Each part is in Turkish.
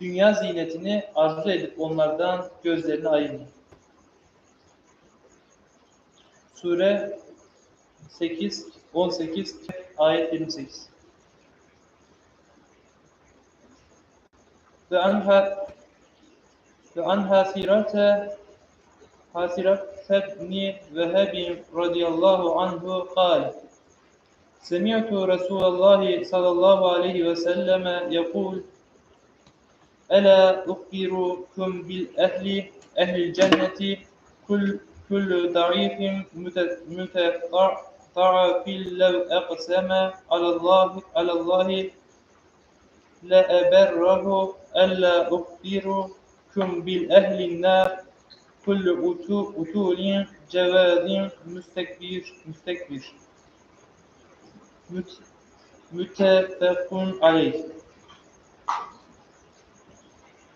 dünya ziynetini arzu edip onlardan gözlerini ayırma. Sure 8, 18, ayet 28. Ve anha ve anha sirate hasirat febni vehebi radiyallahu anhu kal. Semi'tu Resulallah sallallahu aleyhi ve selleme yakul ألا أخبركم بالأهل أهل الجنة؟ كل كل ضعيف متضعف لو أقسم على الله على الله لأبره. ألا أخبركم بالأهل النار؟ كل أتول جواد مستكبر مستكبر. müttefekun aleyh.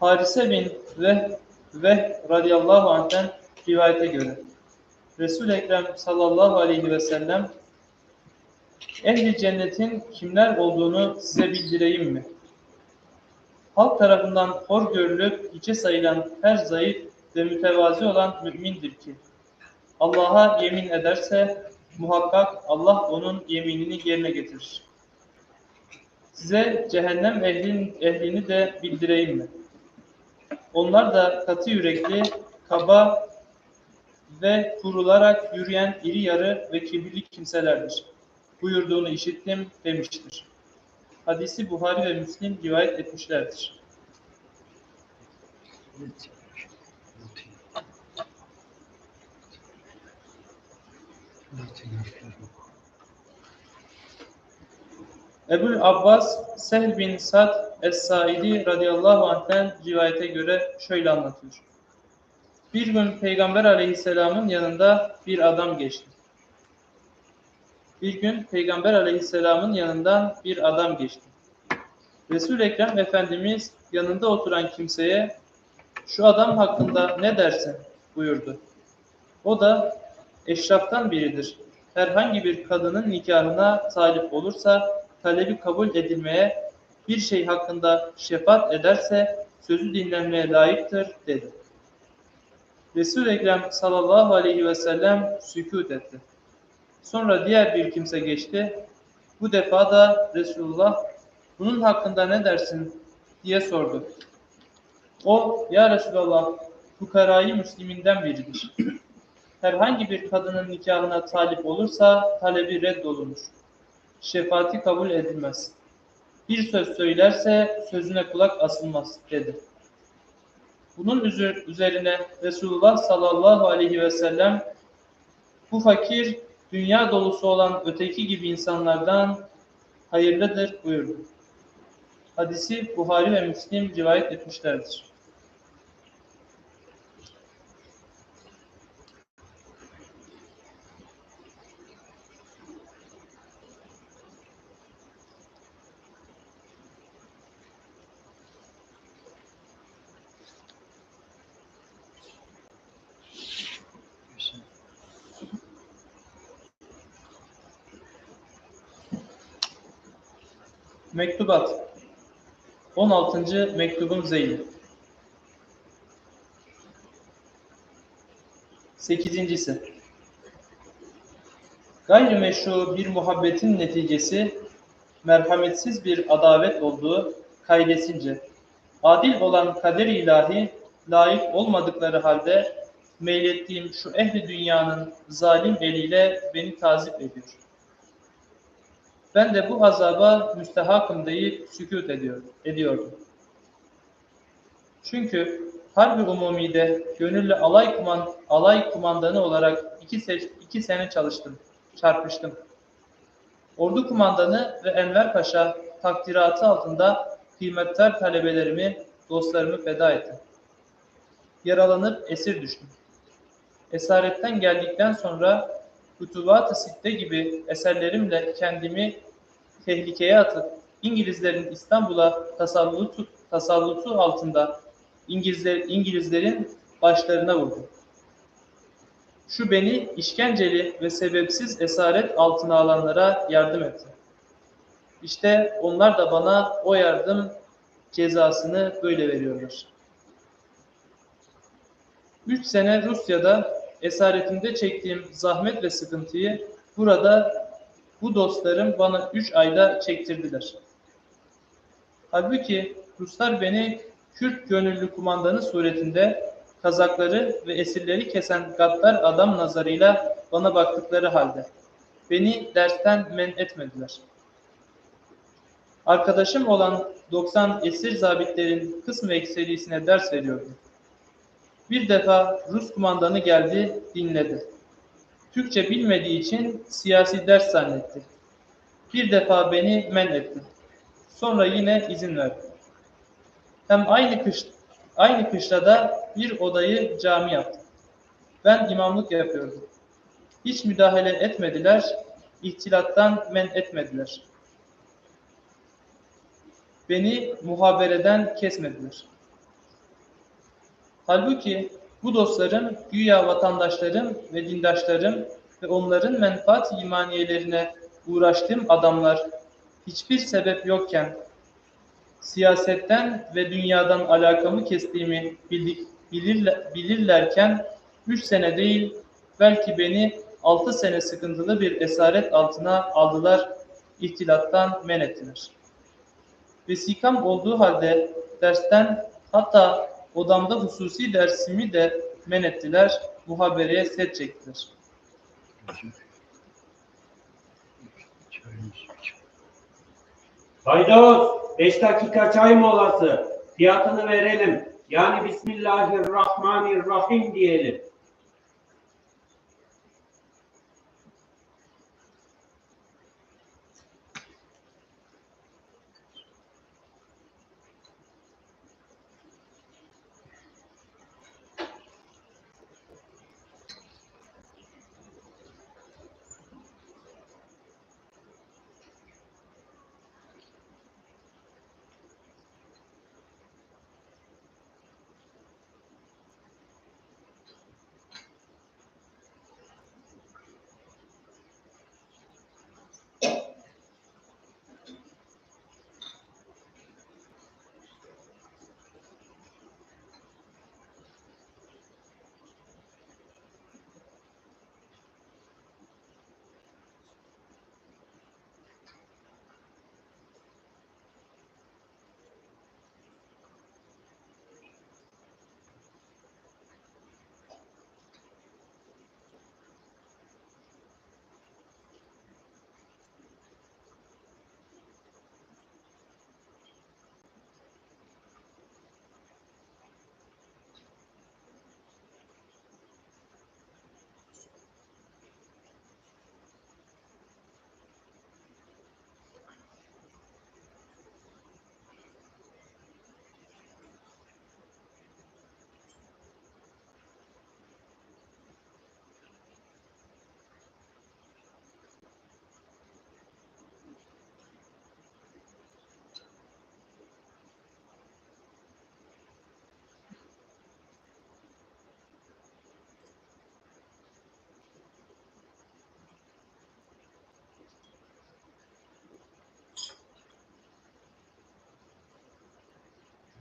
Harise bin ve ve radıyallahu anh'ten rivayete göre Resul Ekrem sallallahu aleyhi ve sellem ehli cennetin kimler olduğunu size bildireyim mi? Halk tarafından hor görülüp hiçe sayılan her zayıf ve mütevazi olan mümindir ki Allah'a yemin ederse muhakkak Allah onun yeminini yerine getirir. Size cehennem ehlin, ehlini de bildireyim mi? Onlar da katı yürekli, kaba ve kurularak yürüyen iri yarı ve kibirli kimselerdir. Buyurduğunu işittim demiştir. Hadisi Buhari ve Müslim rivayet etmişlerdir. Ebul Abbas Sehl bin Sad Es-Saidi radıyallahu anh'ten rivayete göre şöyle anlatıyor. Bir gün Peygamber aleyhisselamın yanında bir adam geçti. Bir gün Peygamber aleyhisselamın yanından bir adam geçti. Resul Ekrem Efendimiz yanında oturan kimseye şu adam hakkında ne dersin buyurdu. O da eşraftan biridir. Herhangi bir kadının nikahına talip olursa talebi kabul edilmeye bir şey hakkında şefaat ederse sözü dinlenmeye layıktır dedi. Resul-i Ekrem sallallahu aleyhi ve sellem sükut etti. Sonra diğer bir kimse geçti. Bu defa da Resulullah bunun hakkında ne dersin diye sordu. O ya Resulallah fukarayı müsliminden biridir. Herhangi bir kadının nikahına talip olursa talebi reddolunur. Şefaati kabul edilmez. Bir söz söylerse sözüne kulak asılmaz dedi. Bunun üzerine Resulullah sallallahu aleyhi ve sellem bu fakir dünya dolusu olan öteki gibi insanlardan hayırlıdır buyurdu. Hadisi Buhari ve Müslim rivayet etmişlerdir. Mektubat 16. mektubun zeyli 8. Gayrimeşru bir muhabbetin neticesi merhametsiz bir adavet olduğu kaydesince adil olan kader ilahi layık olmadıkları halde meylettiğim şu ehli dünyanın zalim eliyle beni tazip ediyor. Ben de bu azaba müstehakım deyip sükut ediyor, ediyordum. Çünkü Harbi Umumi'de gönüllü alay, kuman, alay kumandanı olarak iki, se iki sene çalıştım, çarpıştım. Ordu kumandanı ve Enver Paşa takdiratı altında kıymetli talebelerimi, dostlarımı feda ettim. Yaralanıp esir düştüm. Esaretten geldikten sonra Kutubat-ı Sitte gibi eserlerimle kendimi tehlikeye atıp İngilizlerin İstanbul'a tasallutu, tasallutu altında İngilizler, İngilizlerin başlarına vurdu. Şu beni işkenceli ve sebepsiz esaret altına alanlara yardım etti. İşte onlar da bana o yardım cezasını böyle veriyorlar. Üç sene Rusya'da esaretinde çektiğim zahmet ve sıkıntıyı burada bu dostlarım bana üç ayda çektirdiler. Halbuki Ruslar beni Kürt gönüllü kumandanı suretinde Kazakları ve esirleri kesen gaddar adam nazarıyla bana baktıkları halde beni dersten men etmediler. Arkadaşım olan 90 esir zabitlerin kısmı ekserisine ders veriyordu. Bir defa Rus kumandanı geldi, dinledi. Türkçe bilmediği için siyasi ders zannetti. Bir defa beni men etti. Sonra yine izin verdi. Hem aynı kış aynı kışlada bir odayı cami yaptı. Ben imamlık yapıyordum. Hiç müdahale etmediler, ihtilattan men etmediler. Beni muhabereden kesmediler. Halbuki bu dostlarım güya vatandaşlarım ve dindaşlarım ve onların menfaat imaniyelerine uğraştığım adamlar hiçbir sebep yokken siyasetten ve dünyadan alakamı kestiğimi bildik, bilirler, bilirlerken üç sene değil belki beni altı sene sıkıntılı bir esaret altına aldılar, ihtilattan men ettiler. Vesikam olduğu halde dersten hatta odamda hususi dersimi de men ettiler, muhabereye set çektiler. Haydos, 5 dakika çay molası. Fiyatını verelim. Yani Bismillahirrahmanirrahim diyelim.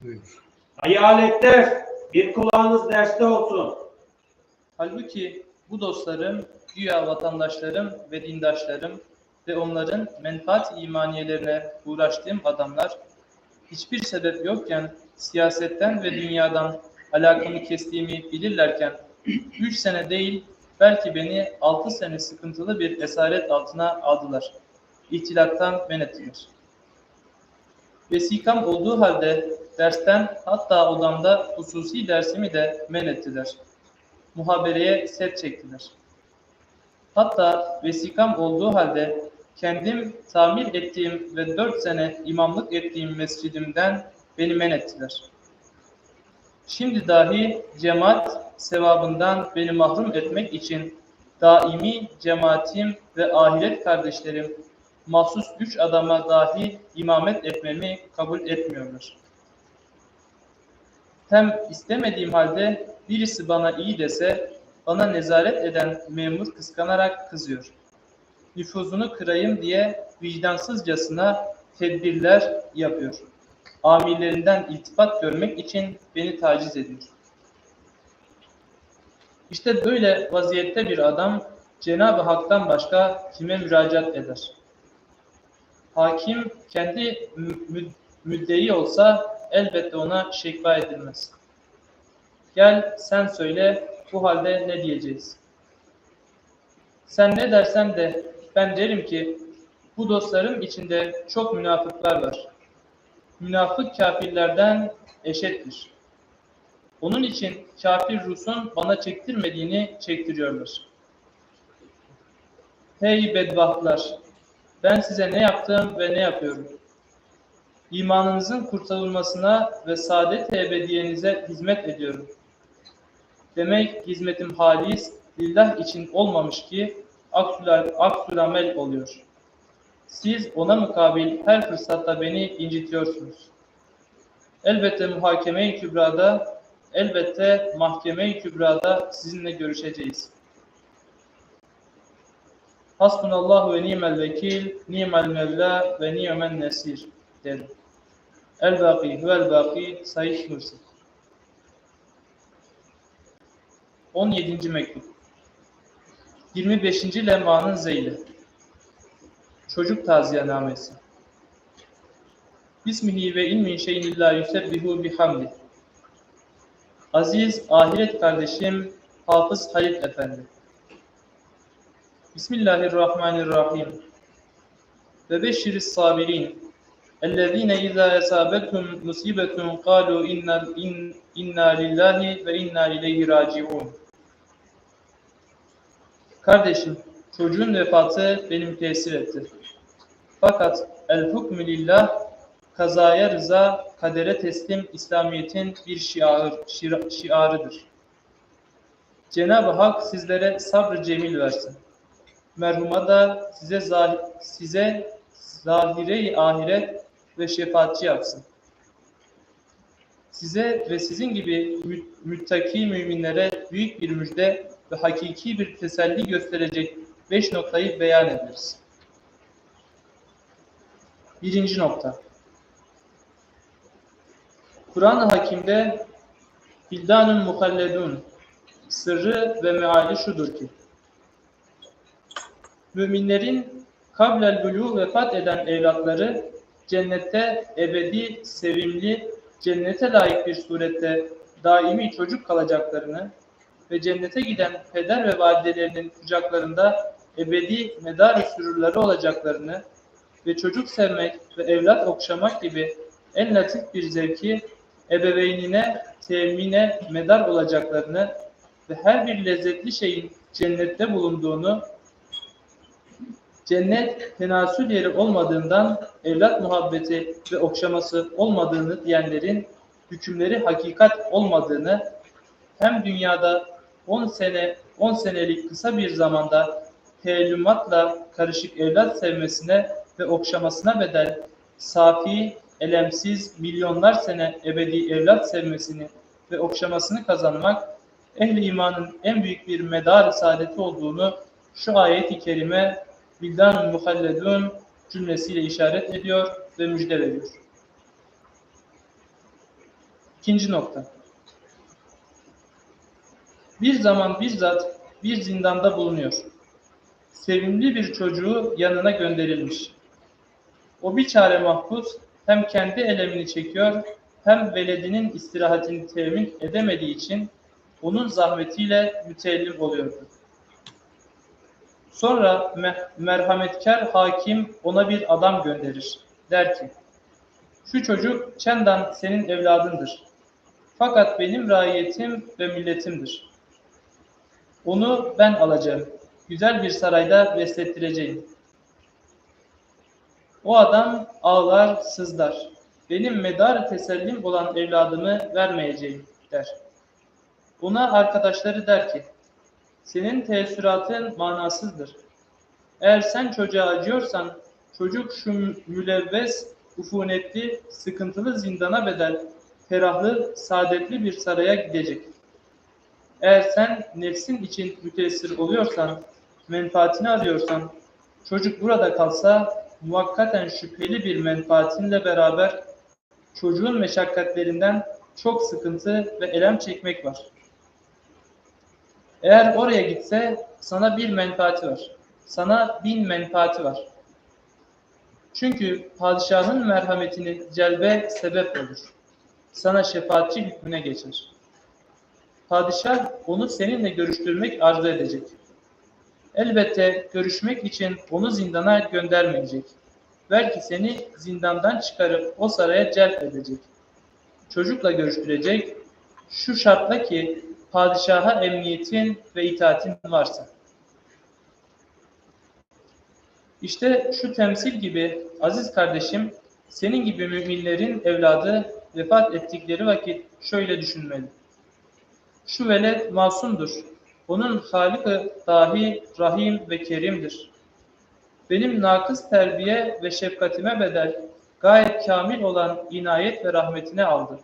Buyur. Hayaletler, bir kulağınız derste olsun. Halbuki bu dostlarım, güya vatandaşlarım ve dindaşlarım ve onların menfaat imaniyelerine uğraştığım adamlar hiçbir sebep yokken siyasetten ve dünyadan alakamı kestiğimi bilirlerken üç sene değil belki beni altı sene sıkıntılı bir esaret altına aldılar. İhtilattan men ettiler. Vesikam olduğu halde dersten hatta odamda hususi dersimi de men ettiler muhabereye set çektiler. Hatta vesikam olduğu halde kendim tamir ettiğim ve dört sene imamlık ettiğim mescidimden beni men ettiler. Şimdi dahi cemaat sevabından beni mahrum etmek için daimi cemaatim ve ahiret kardeşlerim mahsus üç adama dahi imamet etmemi kabul etmiyorlar. Hem istemediğim halde birisi bana iyi dese, bana nezaret eden memur kıskanarak kızıyor. Nüfuzunu kırayım diye vicdansızcasına tedbirler yapıyor. amirlerinden iltifat görmek için beni taciz ediyor. İşte böyle vaziyette bir adam Cenab-ı Hak'tan başka kime müracaat eder? Hakim kendi mü- mü- müddei olsa elbette ona şekva edilmez. Gel sen söyle bu halde ne diyeceğiz? Sen ne dersen de ben derim ki bu dostlarım içinde çok münafıklar var. Münafık kafirlerden eşittir. Onun için kafir Rus'un bana çektirmediğini çektiriyorlar. Hey bedbahtlar! Ben size ne yaptım ve ne yapıyorum? İmanınızın kurtarılmasına ve saadet ebediyenize hizmet ediyorum. Demek hizmetim halis, lillah için olmamış ki aksüler, aksülamel oluyor. Siz ona mukabil her fırsatta beni incitiyorsunuz. Elbette muhakeme-i kübrada, elbette mahkeme-i kübrada sizinle görüşeceğiz. Hasbunallahu ve ni'mel vekil, ni'mel mevla ve ni'men nesir derim. El-Baki huvel Baki Said Nursi 17. mektup 25. lem'anın zeyli Çocuk taziyenamesi Bismihi ve in min şeyin illa yusebbihu bihamdi Aziz ahiret kardeşim Hafız Halit Efendi Bismillahirrahmanirrahim Ve beşşiris sabirin اَلَّذ۪ينَ اِذَا اَسَابَتْهُمْ مُصِيبَةٌ قَالُوا اِنَّا, إن, اِنَّا لِلّٰهِ وَاِنَّا اِلَيْهِ رَاجِعُونَ Kardeşim, çocuğun vefatı beni müteessir etti. Fakat el hukmü lillah, kazaya rıza, kadere teslim İslamiyet'in bir şiar, şira- şiarıdır. Cenab-ı Hak sizlere sabrı cemil versin. Merhuma da size zah size zahire-i ahiret ve şefaatçi yapsın. Size ve sizin gibi mü- müttaki müminlere büyük bir müjde ve hakiki bir teselli gösterecek beş noktayı beyan ederiz. Birinci nokta. Kur'an-ı Hakim'de Bildanun muhalledun sırrı ve meali şudur ki müminlerin kablel bulu vefat eden evlatları cennette ebedi, sevimli, cennete layık bir surette daimi çocuk kalacaklarını ve cennete giden peder ve validelerinin kucaklarında ebedi medar sürürleri olacaklarını ve çocuk sevmek ve evlat okşamak gibi en latif bir zevki ebeveynine, temine medar olacaklarını ve her bir lezzetli şeyin cennette bulunduğunu cennet tenasül yeri olmadığından evlat muhabbeti ve okşaması olmadığını diyenlerin hükümleri hakikat olmadığını hem dünyada 10 sene 10 senelik kısa bir zamanda teellümatla karışık evlat sevmesine ve okşamasına bedel safi, elemsiz milyonlar sene ebedi evlat sevmesini ve okşamasını kazanmak ehli imanın en büyük bir medar saadeti olduğunu şu ayet-i kerime bildan muhalledun cümlesiyle işaret ediyor ve müjde veriyor. İkinci nokta. Bir zaman bir zat bir zindanda bulunuyor. Sevimli bir çocuğu yanına gönderilmiş. O bir çare mahpus hem kendi elemini çekiyor hem veledinin istirahatini temin edemediği için onun zahmetiyle müteellim oluyordu. Sonra me- merhametkar hakim ona bir adam gönderir. Der ki, şu çocuk çendan senin evladındır. Fakat benim raiyetim ve milletimdir. Onu ben alacağım. Güzel bir sarayda beslettireceğim. O adam ağlar, sızlar. Benim medar tesellim olan evladımı vermeyeceğim der. Buna arkadaşları der ki, senin teessüratın manasızdır. Eğer sen çocuğa acıyorsan, çocuk şu mülevves, ufunetli, sıkıntılı zindana bedel, ferahlı, saadetli bir saraya gidecek. Eğer sen nefsin için müteessir oluyorsan, menfaatini arıyorsan, çocuk burada kalsa, muvakkaten şüpheli bir menfaatinle beraber çocuğun meşakkatlerinden çok sıkıntı ve elem çekmek var. Eğer oraya gitse sana bir menfaati var. Sana bin menfaati var. Çünkü padişahın merhametini celbe sebep olur. Sana şefaatçi hükmüne geçer. Padişah onu seninle görüştürmek arzu edecek. Elbette görüşmek için onu zindana göndermeyecek. Belki seni zindandan çıkarıp o saraya celp edecek. Çocukla görüştürecek. Şu şartla ki padişaha emniyetin ve itaatin varsa. İşte şu temsil gibi aziz kardeşim, senin gibi müminlerin evladı vefat ettikleri vakit şöyle düşünmeli. Şu velet masumdur. Onun Halık-ı dahi rahim ve kerimdir. Benim nakıs terbiye ve şefkatime bedel gayet kamil olan inayet ve rahmetine aldı.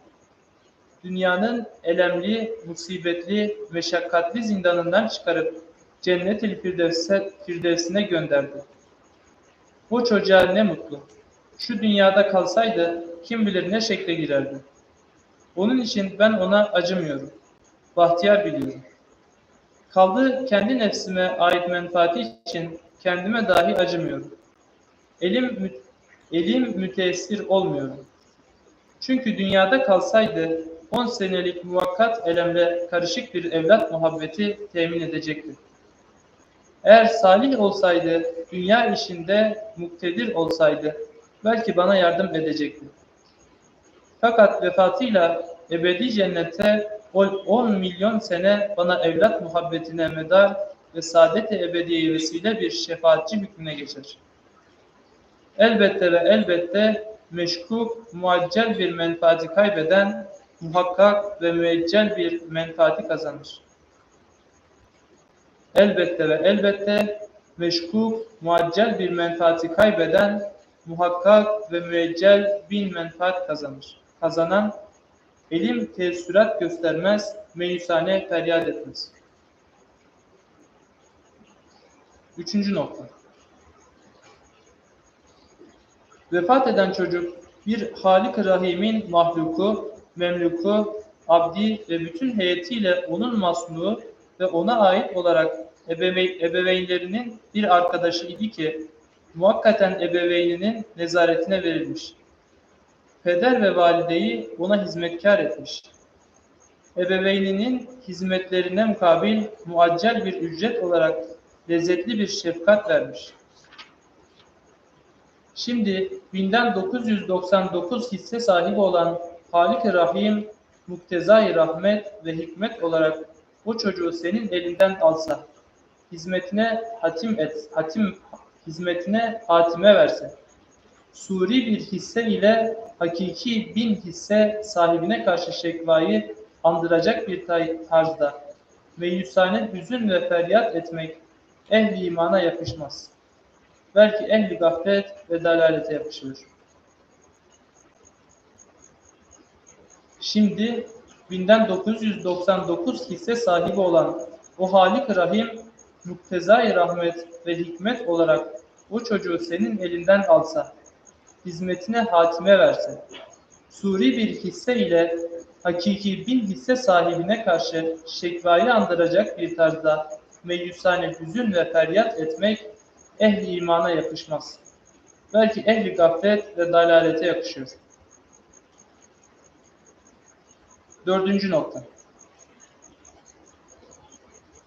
Dünyanın elemli, musibetli, meşakkatli zindanından çıkarıp cennet-i firdevse, firdevsine gönderdi. Bu çocuğa ne mutlu. Şu dünyada kalsaydı kim bilir ne şekle girerdi. Onun için ben ona acımıyorum. Bahtiyar biliyorum. Kaldı kendi nefsime ait menfaati için kendime dahi acımıyorum. Elim, elim müteessir olmuyorum. Çünkü dünyada kalsaydı 10 senelik muvakkat elemle karışık bir evlat muhabbeti temin edecekti. Eğer salih olsaydı, dünya işinde muktedir olsaydı, belki bana yardım edecekti. Fakat vefatıyla ebedi cennette o 10 milyon sene bana evlat muhabbetine medar ve saadet-i ebediye vesile bir şefaatçi hükmüne geçer. Elbette ve elbette meşkuk, muaccel bir menfaati kaybeden, muhakkak ve müeccel bir menfaati kazanır. Elbette ve elbette meşkuk, muaccel bir menfaati kaybeden, muhakkak ve müeccel bin menfaat kazanır. Kazanan, elim teessürat göstermez, meyusane feryat etmez. Üçüncü nokta. Vefat eden çocuk bir Halik-i Rahim'in mahluku, memluku, abdi ve bütün heyetiyle onun masnuğu ve ona ait olarak ebeve- ebeveynlerinin bir arkadaşı idi ki muhakkaten ebeveyninin nezaretine verilmiş. Peder ve valideyi ona hizmetkar etmiş. Ebeveyninin hizmetlerine mukabil muaccel bir ücret olarak lezzetli bir şefkat vermiş. Şimdi binden 999 hisse sahibi olan Halik-i Rahim, Muktezai Rahmet ve Hikmet olarak o çocuğu senin elinden alsa, hizmetine hatim et, hatim hizmetine hatime verse, suri bir hisse ile hakiki bin hisse sahibine karşı şekvayı andıracak bir tarzda meyusane hüzün ve feryat etmek ehli imana yakışmaz. Belki ehli gaflet ve dalalete yakışır. Şimdi binden 999 hisse sahibi olan o Halik Rahim, Muktezai Rahmet ve Hikmet olarak o çocuğu senin elinden alsa, hizmetine hatime verse, suri bir hisse ile hakiki bin hisse sahibine karşı şekvayı andıracak bir tarzda meyusane hüzün ve feryat etmek ehli imana yakışmaz. Belki ehli gaflet ve dalalete yakışıyor. Dördüncü nokta.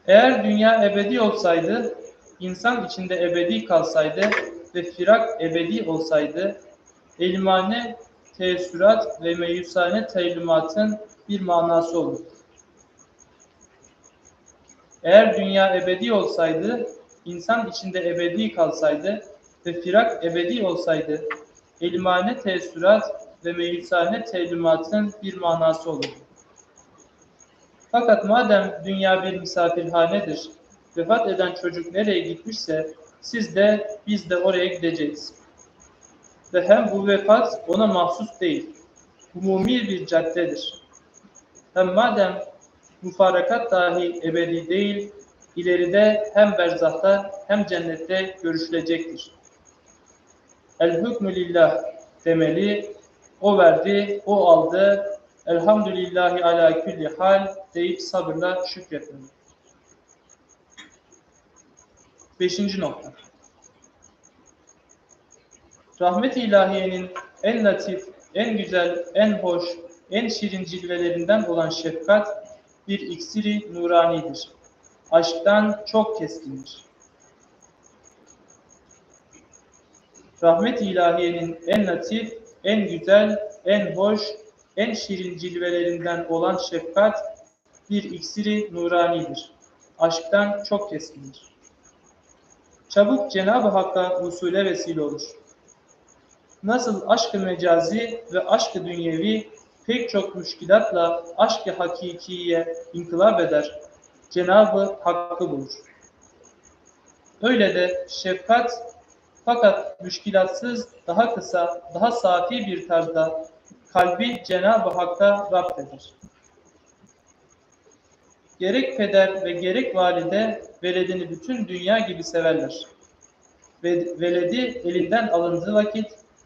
Eğer dünya ebedi olsaydı, insan içinde ebedi kalsaydı ve firak ebedi olsaydı, elmane teessürat ve meyusane teylimatın bir manası olur. Eğer dünya ebedi olsaydı, insan içinde ebedi kalsaydı ve firak ebedi olsaydı, elmane teessürat ve meyusane teylimatın bir manası olur. Fakat madem dünya bir misafirhanedir, vefat eden çocuk nereye gitmişse siz de biz de oraya gideceğiz. Ve hem bu vefat ona mahsus değil, umumi bir caddedir. Hem madem mufarakat dahi ebedi değil, ileride hem berzahta hem cennette görüşülecektir. El hükmü lillah demeli, O verdi, o aldı. Elhamdülillahi ala külli hal deyip sabırla şükretmeli. Beşinci nokta. Rahmet-i ilahiyenin en latif, en güzel, en hoş, en şirin cilvelerinden olan şefkat bir iksiri nuranidir. Aşktan çok keskindir. Rahmet-i ilahiyenin en latif, en güzel, en hoş, en şirin cilvelerinden olan şefkat bir iksiri nuranidir. Aşktan çok keskindir. Çabuk Cenab-ı Hakk'a usule vesile olur. Nasıl aşk-ı mecazi ve aşk-ı dünyevi pek çok müşkilatla aşk-ı hakikiye inkılap eder, Cenab-ı Hakk'ı bulur. Öyle de şefkat fakat müşkilatsız, daha kısa, daha safi bir tarzda kalbi Cenab-ı Hakk'a rapt eder. Gerek peder ve gerek valide veledini bütün dünya gibi severler. Ve veledi elinden alındığı vakit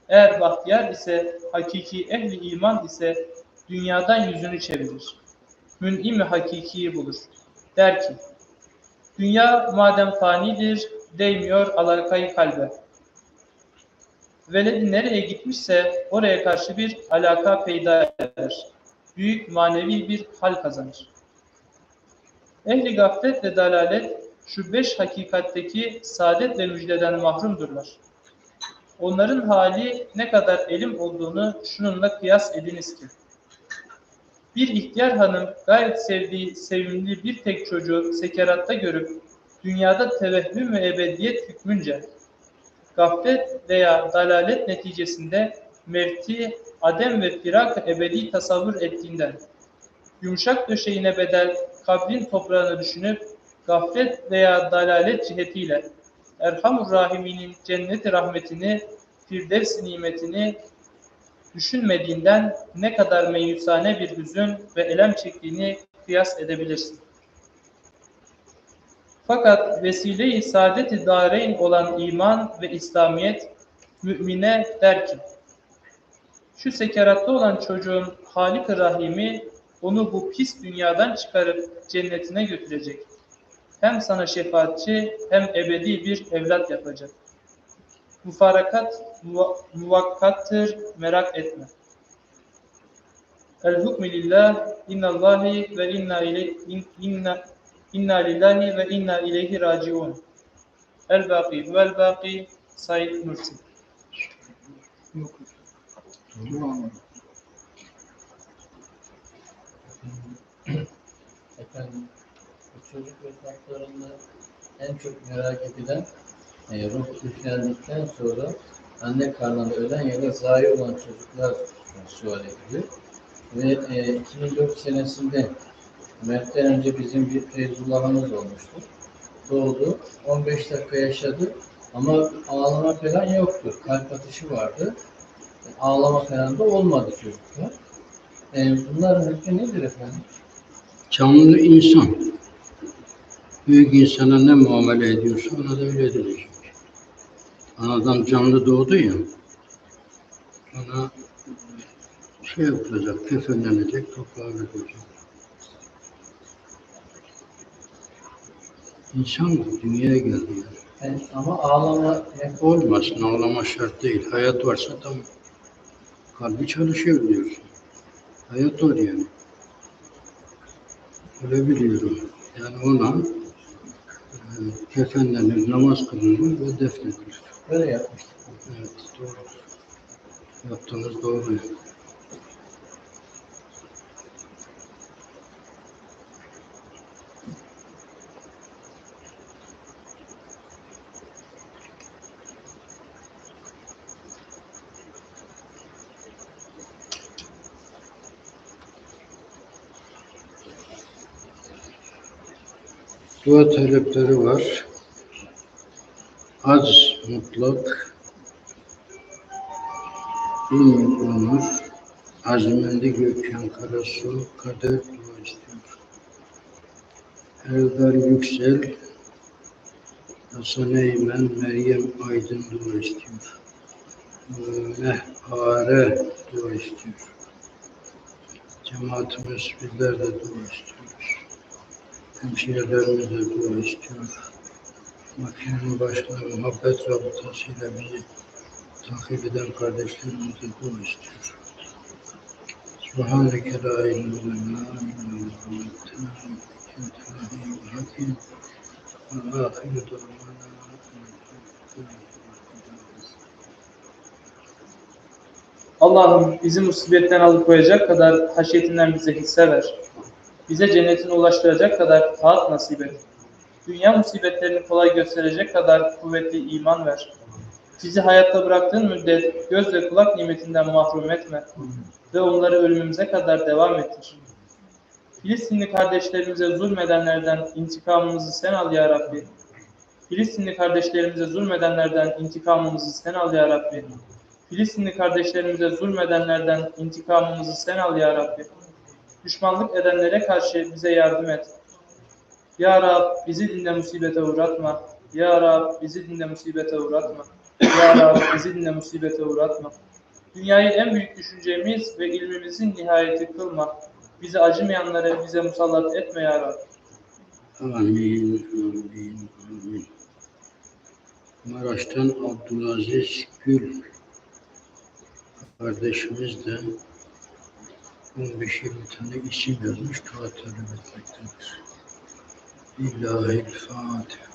eğer bahtiyar ise, hakiki ehli iman ise dünyadan yüzünü çevirir. Mün'im-i hakikiyi bulur. Der ki, dünya madem fanidir, değmiyor alakayı kalbe. Veledi nereye gitmişse oraya karşı bir alaka peyda eder. Büyük manevi bir hal kazanır. Ehli gaflet ve dalalet şu beş hakikatteki saadet ve müjdeden mahrumdurlar. Onların hali ne kadar elim olduğunu şununla kıyas ediniz ki. Bir ihtiyar hanım gayet sevdiği, sevimli bir tek çocuğu sekeratta görüp dünyada tevehhüm ve ebediyet hükmünce gaflet veya dalalet neticesinde mevti, adem ve firak ebedi tasavvur ettiğinden yumuşak döşeğine bedel kabrin toprağını düşünüp gaflet veya dalalet cihetiyle Erhamur Rahim'inin cennet rahmetini, firdevs nimetini düşünmediğinden ne kadar meyusane bir hüzün ve elem çektiğini kıyas edebilirsin. Fakat vesile-i saadet-i dareyn olan iman ve İslamiyet mümine der ki, şu sekeratta olan çocuğun Halik-i Rahim'i onu bu pis dünyadan çıkarıp cennetine götürecek. Hem sana şefaatçi hem ebedi bir evlat yapacak. Mufarakat muva- muvakkattır, merak etme. El hukmü lillah, innallahi ve inna ileyhi inna inna lillahi ve inna ileyhi raciun. El baki vel baki Said Nursi. Efendim, çocuk vefatlarında en çok merak edilen e, ruh üflendikten sonra anne karnında ölen ya da zayi olan çocuklar sual ediliyor. Ve e, 2004 senesinde Mert'ten önce bizim bir Feyzullah'ımız olmuştu. Doğdu. 15 dakika yaşadı. Ama ağlama falan yoktu. Kalp atışı vardı. Ağlama falan da olmadı çocuklar. E, bunların hükmü nedir efendim? Canlı insan. Büyük insana ne muamele ediyorsa ona da öyle edilecek. Anadan canlı doğdu ya. Ona şey yapılacak, kefenlenecek, toprağa verilecek. İnsan dünyaya geldi yani. Ama ağlama hep Olmasın, ağlama şart değil. Hayat varsa tamam. Kalbi çalışıyor diyorsun. Hayat var yani. Öyle biliyorum. Yani ona e, kefenlenir, namaz kılınır ve defnedilir. böyle yapmıştık. Evet, doğru. Yaptığınız doğru. yani. Dua talepleri var. Az mutlak, bin onur, azmendi Gökhan Karasu, kader dua istiyor. Eldar Yüksel, Hasan Eymen, Meryem Aydın dua istiyor. mehpare dua istiyor. Cemaatimiz bizler de dua istiyoruz. Hemşirelerimiz de dua istiyor. Makinenin başına muhabbet rabıtasıyla bizi takip eden kardeşlerimiz de dua istiyor. Subhaneke la ilme lena illa Allah'ım bizi musibetten alıkoyacak kadar haşyetinden bize hisse ver. Bize cennetine ulaştıracak kadar taat nasip et. Dünya musibetlerini kolay gösterecek kadar kuvvetli iman ver. Bizi hayatta bıraktığın müddet göz ve kulak nimetinden mahrum etme ve onları ölümümüze kadar devam ettir. Filistinli kardeşlerimize zulmedenlerden intikamımızı sen al ya Rabbi. Filistinli kardeşlerimize zulmedenlerden intikamımızı sen al ya Rabbi. Filistinli kardeşlerimize zulmedenlerden intikamımızı sen al ya Rabbi. Düşmanlık edenlere karşı bize yardım et. Ya Rab bizi dinle musibete uğratma. Ya Rab bizi dinle musibete uğratma. Ya Rab bizi dinle musibete uğratma. Dünyayı en büyük düşüncemiz ve ilmimizin nihayeti kılma. Bizi acımayanları bize musallat etme ya Rab. Amin, amin, amin. Maraş'tan Abdülaziz Gül kardeşimiz de 15-20 tane isim yazmış, dua talep etmektedir. İllahil Fatiha.